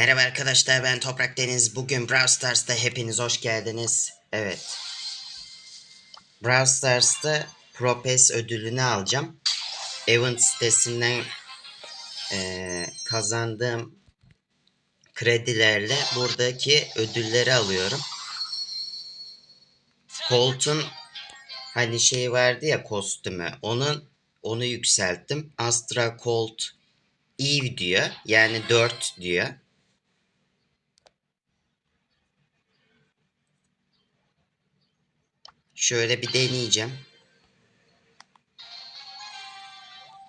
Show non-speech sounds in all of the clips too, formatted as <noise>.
Merhaba arkadaşlar ben Toprak Deniz. Bugün Brawl Stars'ta hepiniz hoş geldiniz. Evet. Brawl Stars'ta Pro Pass ödülünü alacağım. Event sitesinden eee, kazandığım kredilerle buradaki ödülleri alıyorum. Colt'un hani şey vardı ya kostümü. Onun onu yükselttim. Astra Colt Eve diyor. Yani 4 diyor. Şöyle bir deneyeceğim.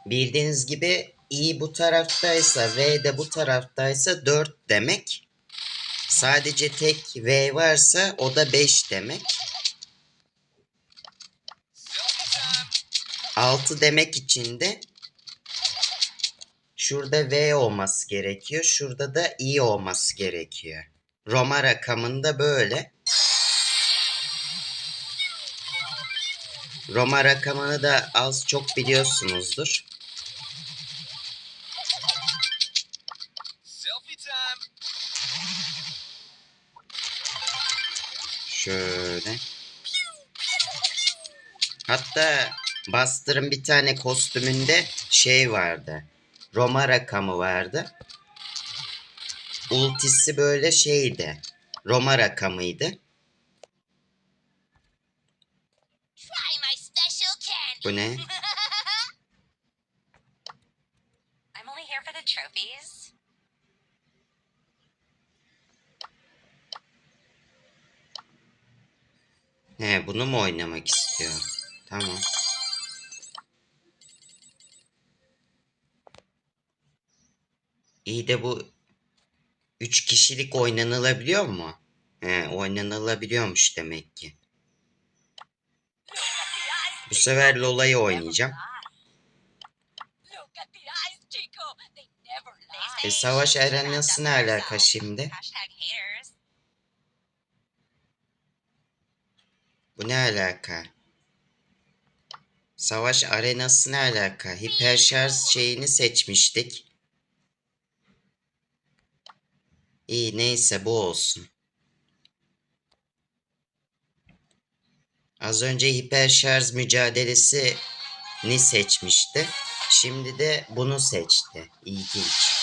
Bildiğiniz gibi i bu taraftaysa v de bu taraftaysa 4 demek. Sadece tek v varsa o da 5 demek. 6 demek için de şurada v olması gerekiyor. Şurada da i olması gerekiyor. Roma rakamında böyle. Roma rakamını da az çok biliyorsunuzdur. Şöyle. Hatta Buster'ın bir tane kostümünde şey vardı. Roma rakamı vardı. Ultisi böyle şeydi. Roma rakamıydı. Bu ne? <laughs> I'm only here for the trophies. He bunu mu oynamak istiyor? Tamam. İyi de bu 3 kişilik oynanılabiliyor mu? He oynanılabiliyormuş demek ki. Bu sefer Lola'yı oynayacağım. E savaş arenası ne alaka şimdi? Bu ne alaka? Savaş arenası ne alaka? Hiper şarj şeyini seçmiştik. İyi neyse bu olsun. Az önce hiper şarj mücadelesi ni seçmişti. Şimdi de bunu seçti. İlginç.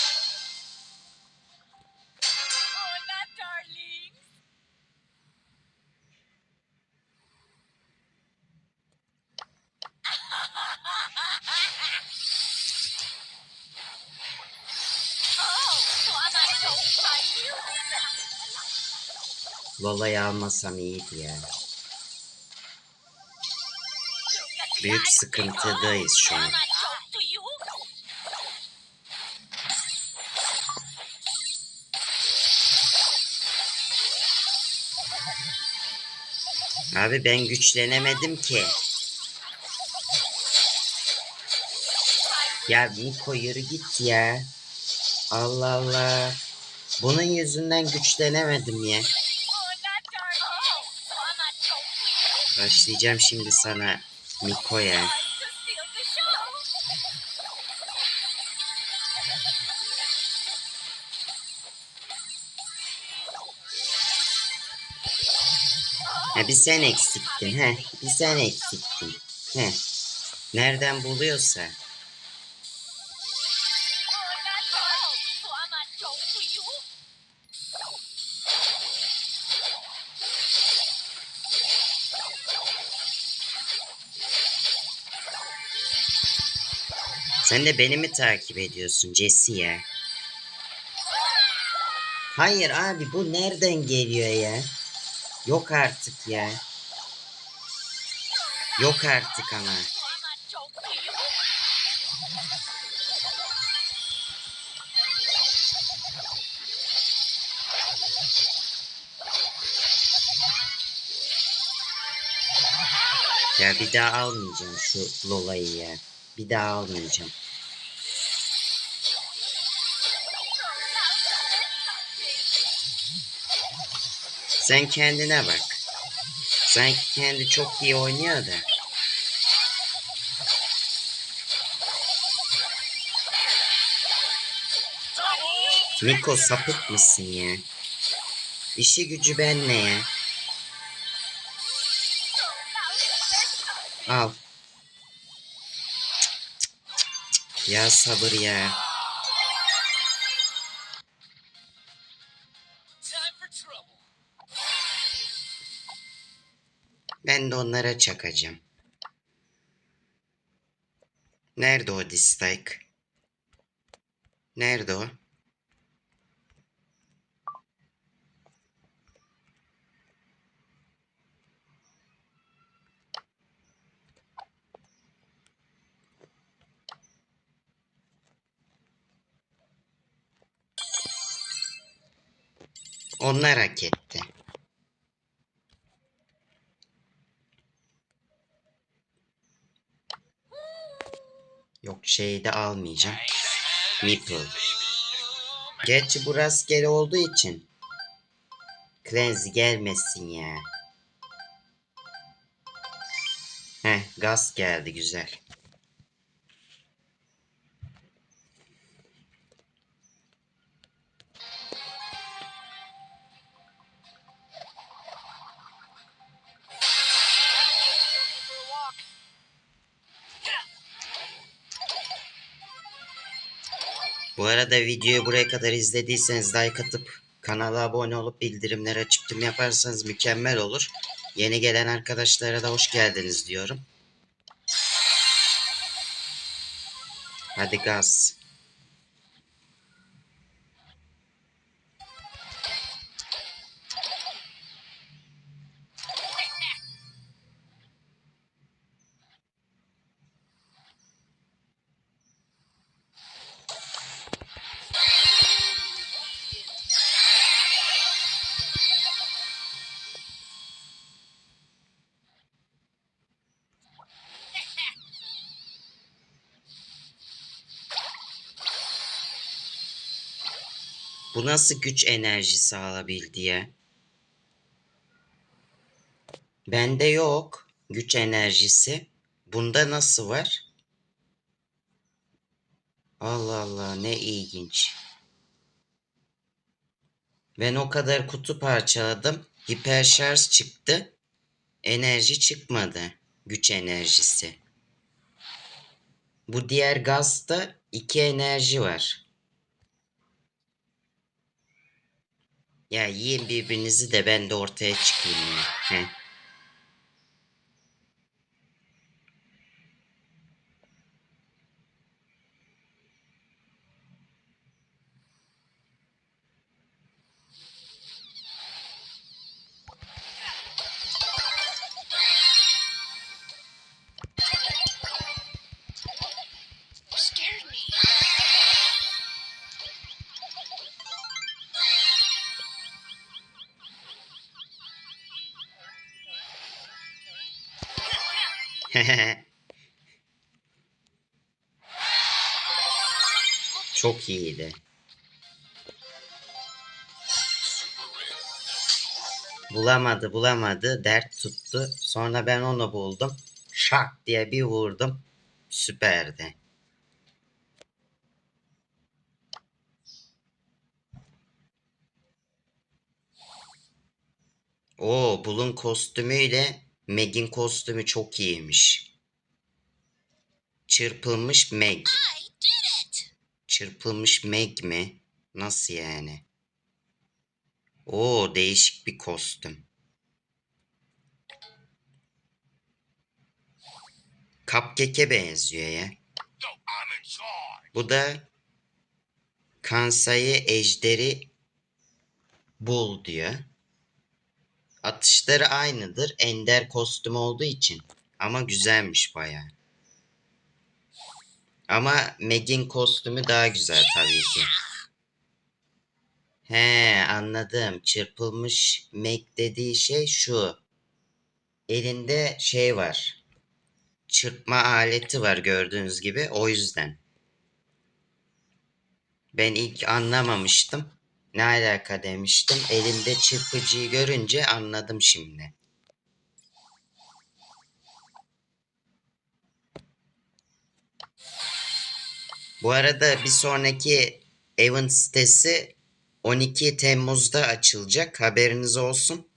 Lola'yı almasam iyiydi yani. Büyük sıkıntıdayız şu an. Abi ben güçlenemedim ki. Ya Niko yürü git ya. Allah Allah. Bunun yüzünden güçlenemedim ya. Başlayacağım şimdi sana Miko'ya. Ha bir sen eksiktin he. Bir sen eksiktin. He. Nereden buluyorsa. Sen de beni mi takip ediyorsun Jesse ya? Hayır abi bu nereden geliyor ya? Yok artık ya. Yok artık ama. Ya bir daha almayacağım şu Lola'yı ya. Bir daha almayacağım. Sen kendine bak. Sanki kendi çok iyi oynuyor da. Niko sapık mısın ya? İşi gücü benle ya. Al. Ya sabır ya. Ben de onlara çakacağım. Nerede o dislike? Nerede o? Onlar hak etti. Yok şeyi de almayacağım. Meeple. Gerçi bu rastgele olduğu için. Cleanse gelmesin ya. Heh gaz geldi güzel. Bu arada videoyu buraya kadar izlediyseniz like atıp kanala abone olup bildirimleri tüm yaparsanız mükemmel olur. Yeni gelen arkadaşlara da hoş geldiniz diyorum. Hadi gaz. Bu nasıl güç enerjisi alabildi ya? Bende yok güç enerjisi. Bunda nasıl var? Allah Allah ne ilginç. Ben o kadar kutu parçaladım. Hiper şarj çıktı. Enerji çıkmadı. Güç enerjisi. Bu diğer gazda iki enerji var. Ya yiyin birbirinizi de ben de ortaya çıkayım. Heh. <laughs> Çok iyiydi. Bulamadı bulamadı dert tuttu. Sonra ben onu buldum. Şak diye bir vurdum. Süperdi. Oo, Bull'un kostümüyle Meg'in kostümü çok iyiymiş. Çırpılmış Meg. Çırpılmış Meg mi? Nasıl yani? Oo değişik bir kostüm. Cupcake'e benziyor ya. Bu da Kansai ejderi bul diyor. Atışları aynıdır. Ender kostüm olduğu için. Ama güzelmiş baya. Ama Meg'in kostümü daha güzel tabii ki. He anladım. Çırpılmış Meg dediği şey şu. Elinde şey var. Çırpma aleti var gördüğünüz gibi. O yüzden. Ben ilk anlamamıştım. Ne alaka demiştim. Elimde çırpıcıyı görünce anladım şimdi. Bu arada bir sonraki event sitesi 12 Temmuz'da açılacak. Haberiniz olsun.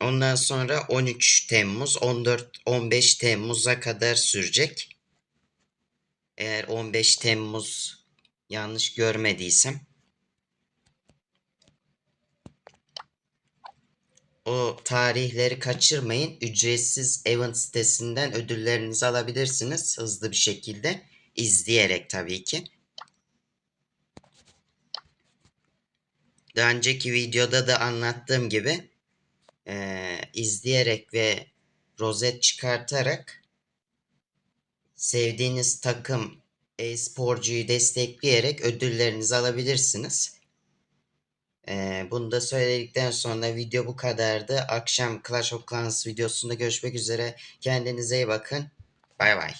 Ondan sonra 13 Temmuz, 14, 15 Temmuz'a kadar sürecek. Eğer 15 Temmuz yanlış görmediysem. O tarihleri kaçırmayın. Ücretsiz event sitesinden ödüllerinizi alabilirsiniz hızlı bir şekilde. izleyerek tabii ki. Daha önceki videoda da anlattığım gibi eee, izleyerek ve rozet çıkartarak sevdiğiniz takım e-sporcuyu destekleyerek ödüllerinizi alabilirsiniz. Eee, bunu da söyledikten sonra video bu kadardı. Akşam Clash of Clans videosunda görüşmek üzere. Kendinize iyi bakın. Bay bay.